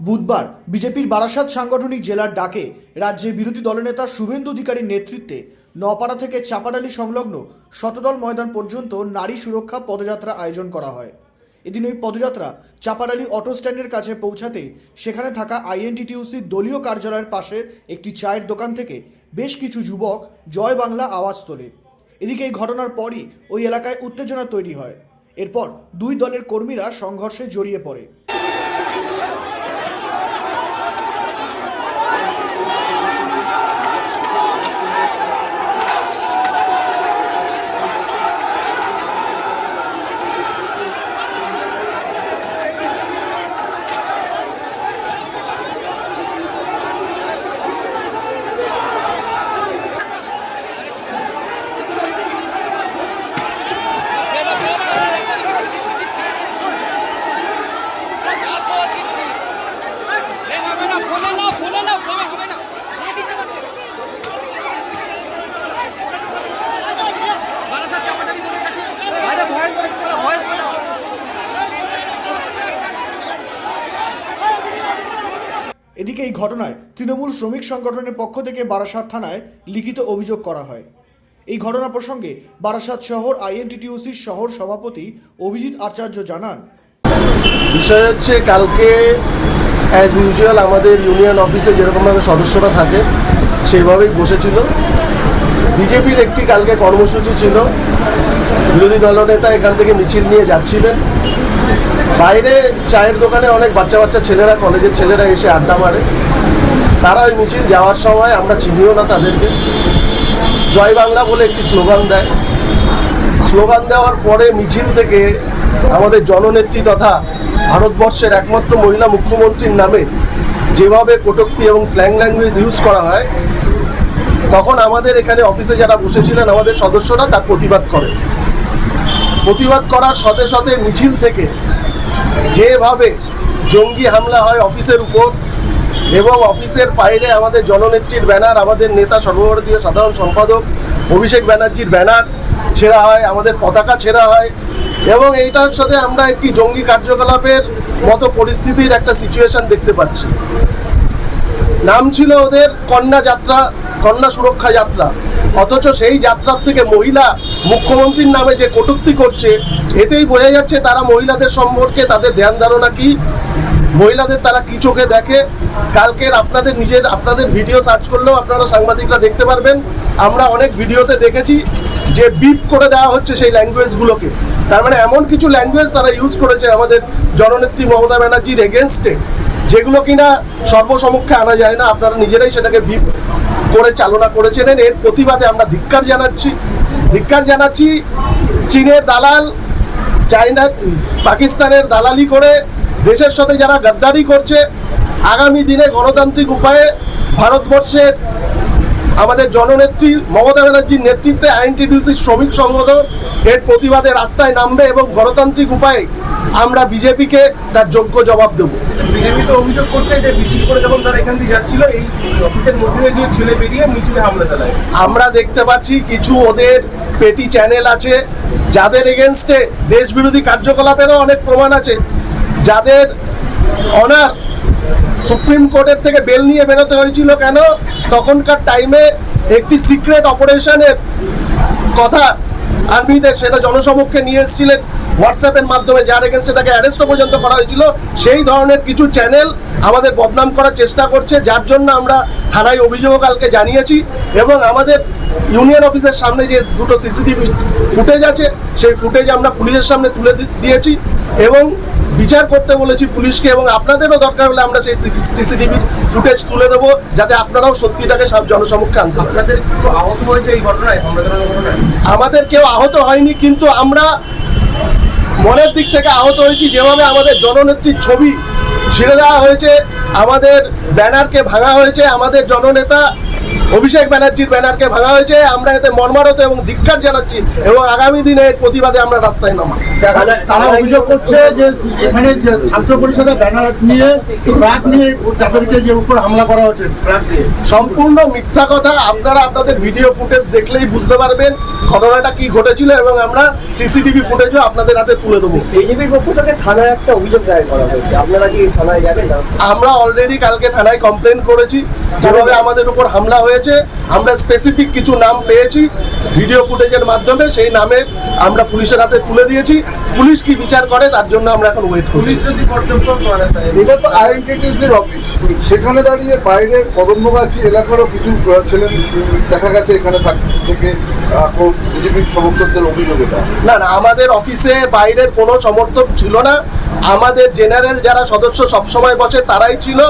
বুধবার বিজেপির বারাসাত সাংগঠনিক জেলার ডাকে রাজ্যে বিরোধী দলনেতা শুভেন্দু অধিকারীর নেতৃত্বে নপাড়া থেকে চাপাডালি সংলগ্ন শতদল ময়দান পর্যন্ত নারী সুরক্ষা পদযাত্রা আয়োজন করা হয়। এদিন ওই পদযাত্রা চাপাডালি অটো স্ট্যান্ডের কাছে পৌঁছাতেই সেখানে থাকা আইএনটিটিউসির দলীয় কার্যালয়ের পাশে একটি চায়ের দোকান থেকে বেশ কিছু যুবক জয় বাংলা আওয়াজ তোলে। এদিকে এই ঘটনার পরই ওই এলাকায় উত্তেজনা তৈরি হয়। এরপর দুই দলের কর্মীরা সংঘর্ষে জড়িয়ে পড়ে ছেড়ে ছেড়ে আমি রেকর্ডিং দিচ্ছি দিচ্ছি দেখো দিচ্ছি প্রেম হবে না ফোনে না ফোনে না প্রেমে হবে না না দিচ্ছে পাচ্ছে বারাসাত চাপাটালি ধরে গেছে আরে ভয় করে ভয় করে এদিকে এই ঘটনায় তৃণমূল শ্রমিক সংগঠনের পক্ষ থেকে বারাসাত থানায় লিখিত অভিযোগ করা হয়। এই ঘটনা প্রসঙ্গে বারাসাত শহর আইএনটিটিউসির শহর সভাপতি অভিজিৎ আচার্য জানান। বিষয় হচ্ছে কালকে অ্যাজ ইউজুয়াল আমাদের ইউনিয়ন অফিসে যেরকমভাবে সদস্যরা থাকে, সেইভাবেই বসেছিল। বিজেপির একটি কালকে কর্মসূচি ছিল। বিরোধী দলনেতা এখান থেকে মিছিল নিয়ে যাচ্ছিলেন। বাইরে চায়ের দোকানে অনেক বাচ্চা বাচ্চা ছেলেরা, কলেজের ছেলেরা এসে আড্ডা মারে। তারা ওই মিছিল যাওয়ার সময় আমরা চিনিও না তাদেরকে। জয় বাংলা বলে একটি স্লোগান দেয়। স্লোগান দেওয়ার পরে মিছিল থেকে আমাদের জননেত্রী তথা ভারতবর্ষের একমাত্র মহিলা মুখ্যমন্ত্রীর নামে যেভাবে কটূক্তি এবং স্ল্যাং ল্যাঙ্গুয়েজ ইউজ করা হয়, তখন আমাদের এখানে অফিসে যারা বসেছিলেন, আমাদের সদস্যরা তার প্রতিবাদ করে। প্রতিবাদ করার সাথে সাথে মিছিল থেকে যেভাবে জঙ্গি হামলা হয় অফিসের উপর এবং অফিসের বাইরে আমাদের জননেত্রীর ব্যানার, আমাদের নেতা সর্বভারতীয় সাধারণ সম্পাদক অভিষেক ব্যানার্জির ব্যানার ছেঁড়া হয়, আমাদের পতাকা ছেঁড়া হয় এবং এইটার সাথে আমরা একটি জঙ্গি কার্যকলাপের মতো পরিস্থিতির একটা সিচুয়েশন দেখতে পাচ্ছি। নাম ছিল ওদের কন্যা যাত্রা, কন্যা সুরক্ষা যাত্রা। অথচ সেই যাত্রার থেকে মহিলা মুখ্যমন্ত্রীর নামে যে কটূক্তি করছে, এতেই বোঝা যাচ্ছে তারা মহিলাদের সম্পর্কে তাদের ধ্যান ধারণা কি, মহিলাদের তারা কি চোখে দেখে। কালকের আপনাদের নিজের, আপনাদের ভিডিও সার্চ করলেও আপনারা সাংবাদিকরা দেখতে পারবেন। আমরা অনেক ভিডিওতে দেখেছি যে বিপ করে দেওয়া হচ্ছে সেই ল্যাঙ্গুয়েজগুলোকে তার মানে এমন কিছু ল্যাঙ্গুয়েজ তারা ইউজ করেছে আমাদের জননেত্রী মমতা ব্যানার্জির এগেনস্টে যেগুলো কিনা সর্বসমক্ষে আনা যায় না। আপনারা নিজেরাই সেটাকে বিপ করে চালনা করেছিলেন এর প্রতিবাদে আমরা ধিক্কার জানাচ্ছি। ধিক্কার জানাচ্ছি চীনের দালাল চাইনা পাকিস্তানের দালালি করে দেশের সাথে যারা গাদ্দারি করছে, আগামী দিনে গণতান্ত্রিক উপায়ে ভারতবর্ষের আমাদের জননেত্রী মমতা ব্যানার্জির নেতৃত্বে আইনটিডিউসি শ্রমিক সংগঠন এর প্রতিবাদে রাস্তায় নামবে এবং গণতান্ত্রিক উপায়ে আমরা বিজেপিকে তার যোগ্য জবাব দেবো। বিজেপি তো অভিযোগ করছে যে মিছিল করে যখন তারা এখান থেকে যাচ্ছিল এই অফিসের মধ্যে দিয়ে ছেলে বেরিয়ে মিছিলে হামলা চালায়। আমরা দেখতে পাচ্ছি কিছু ওদের পেটি চ্যানেল আছে যাদের এগেনস্টে দেশ বিরোধী কার্যকলাপেরও অনেক প্রমাণ আছে। যাদের অনার সুপ্রিম কোর্টের থেকে বেল নিয়ে বেরোতে হয়েছিল কেন? তখনকার টাইমে একটি সিক্রেট অপারেশনের কথা আর্মিদের সেটা জনসমক্ষে নিয়ে এসেছিলেন হোয়াটসঅ্যাপের মাধ্যমে যার এগেনস্টে তাকে অ্যারেস্টও পর্যন্ত করা হয়েছিল সেই ধরনের কিছু চ্যানেল আমাদের বদনাম করার চেষ্টা করছে যার জন্য আমরা থানায় অভিযোগ কালকে জানিয়েছি এবং আমাদের ইউনিয়ন অফিসের সামনে যে দুটো সিসিটিভি ফুটেজ আছে সেই ফুটেজ আমরা পুলিশের সামনে তুলে দিয়েছি এবং বিচার করতে বলেছি পুলিশকে এবং আপনাদেরও দরকার হলে আমরা সেই সিসিটিভির ফুটেজ তুলে দেবো যাতে আপনারাও সত্যিটাকে সব জনসমক্ষে আনতে আমাদের কেউ আহত হয়নি কিন্তু আমরা মনের দিক থেকে আহত হয়েছি। যেভাবে আমাদের জননেত্রীর ছবি ছিঁড়ে দেওয়া হয়েছে, আমাদের ব্যানারকে ভাঙা হয়েছে, আমাদের জননেতা অভিষেক ব্যানার্জির ব্যানারকে ভাঙা হয়েছে। আমরা এতে মর্মারত এবং ধিক্কার জানাচ্ছি এবং আগামী দিনে এর প্রতিবাদে আমরা রাস্তায় নামা তারা অভিযোগ করছে যে এখানে ছাত্র পরিষদের ব্যানার নিয়ে ট্রাক নিয়ে তাদেরকে যে উপর হামলা করা হচ্ছে ট্রাক দিয়ে। সম্পূর্ণ মিথ্যা কথা আপনারা আপনাদের ভিডিও ফুটেজ দেখলেই বুঝতে পারবেন ঘটনাটা কি ঘটেছিল এবং আমরা সিসিটিভি ফুটেজও আপনাদের হাতে তুলে দেবো। বিজেপির পক্ষ থেকে থানায় একটা অভিযোগ দায়ের করা হয়েছে। আপনারা কি থানায় যাবেন? আমরা অলরেডি কালকে থানায় কমপ্লেন করেছি। যেভাবে আমাদের উপর হামলা হয়েছে আমরা স্পেসিফিক কিছু নাম পেয়েছি ভিডিও ফুটেজের মাধ্যমে সেই নামের আমরা পুলিশের হাতে তুলে দিয়েছি। পুলিশ কি বিচার করে তার জন্য আমরা এখন ওয়েট করছি। পুলিশ যদি পর্যন্ত এটা তো আইএনটিটিসির অফিস সেখানে দাঁড়িয়ে বাইরের কদম্বগাছি এলাকারও কিছু ছেলে দেখা গেছে এখানে থেকে বিজেপির সমর্থকদের অভিযোগ এটা। না না আমাদের অফিসে বাইরের কোনো সমর্থক ছিল না। আমাদের জেনারেল যারা সদস্য সবসময় বসে তারাই ছিল।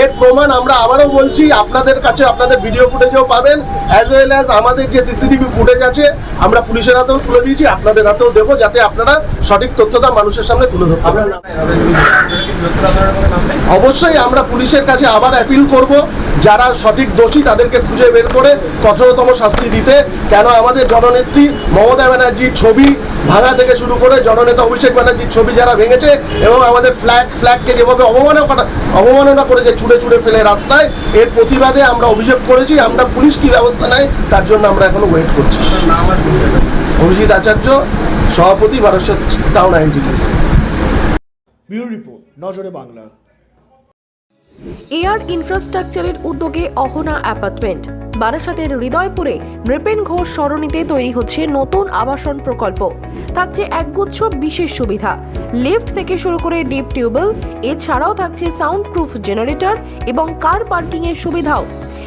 এর প্রমাণ আমরা আবারও বলছি আপনাদের কাছে আপনাদের ভিডিও ফুটেজও পাবেন অ্যাজ ওয়েল অ্যাজ আমাদের যে সিসিটিভি ফুটেজ আছে, আমরা পুলিশের হাতেও তুলে দিয়েছি, আপনাদের হাতেও দেবো, যাতে আপনারা সঠিক তথ্যটা মানুষের সামনে তুলে ধরতে আপনার নাম অবশ্যই আমরা পুলিশের কাছে আবার অ্যাপিল করব, যারা সঠিক দোষী তাদেরকে খুঁজে বের করে কঠোরতম শাস্তি দিতে। কেন আমাদের জননেত্রী মমতা ব্যানার্জির ছবি ভাঙা থেকে শুরু করে জননেতা অভিষেক ব্যানার্জির ছবি যারা ভেঙেছে এবং আমাদের ফ্ল্যাগ ফ্ল্যাগকে যেভাবে অবমাননা করা অবমাননা করেছে, ছুঁড়ে ছুঁড়ে ফেলে রাস্তায়, এর প্রতিবাদে আমরা অভিযোগ করেছি। আমরা পুলিশ কি ব্যবস্থা নেয় তার জন্য আমরা এখনও ওয়েট করছি। অভিজিৎ আচার্য সভাপতি ভারত টাউন আইনটিসি ব্যুরো রিপোর্ট নজরে বাংলা। এয়ার ইনফ্রাস্ট্রাকচারের উদ্যোগে অহনা অ্যাপার্টমেন্ট বারাসাতের হৃদয়পুরে নৃপেন ঘোষ সরণিতে তৈরি হচ্ছে নতুন আবাসন প্রকল্প। থাকছে একগুচ্ছ বিশেষ সুবিধা। লিফট থেকে শুরু করে ডিপ টিউবওয়েল এছাড়াও থাকছে সাউন্ড প্রুফ জেনারেটর এবং কার পার্কিংয়ের সুবিধাও।